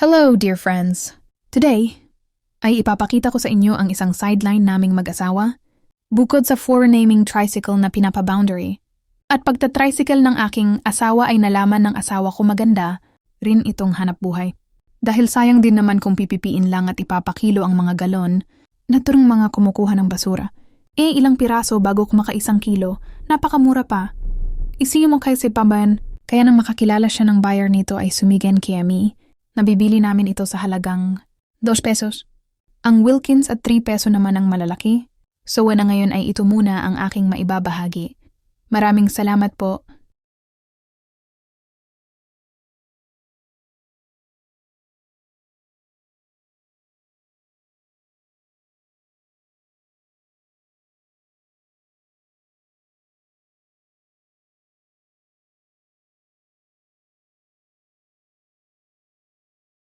Hello, dear friends. Today, ay ipapakita ko sa inyo ang isang sideline naming mag-asawa, bukod sa four-naming tricycle na pinapa-boundary. At pagta-tricycle ng aking asawa ay nalaman ng asawa ko maganda rin itong hanap buhay. Dahil sayang din naman kung pipipiin lang at ipapakilo ang mga galon, naturang mga kumukuha ng basura. Eh, ilang piraso bago kumakaisang kilo, napakamura pa. Isiyo mo kay si Paban, kaya nang makakilala siya ng buyer nito ay sumigen Kiami. Nabibili namin ito sa halagang 2 pesos. Ang Wilkins at 3 peso naman ang malalaki. So na ngayon ay ito muna ang aking maibabahagi. Maraming salamat po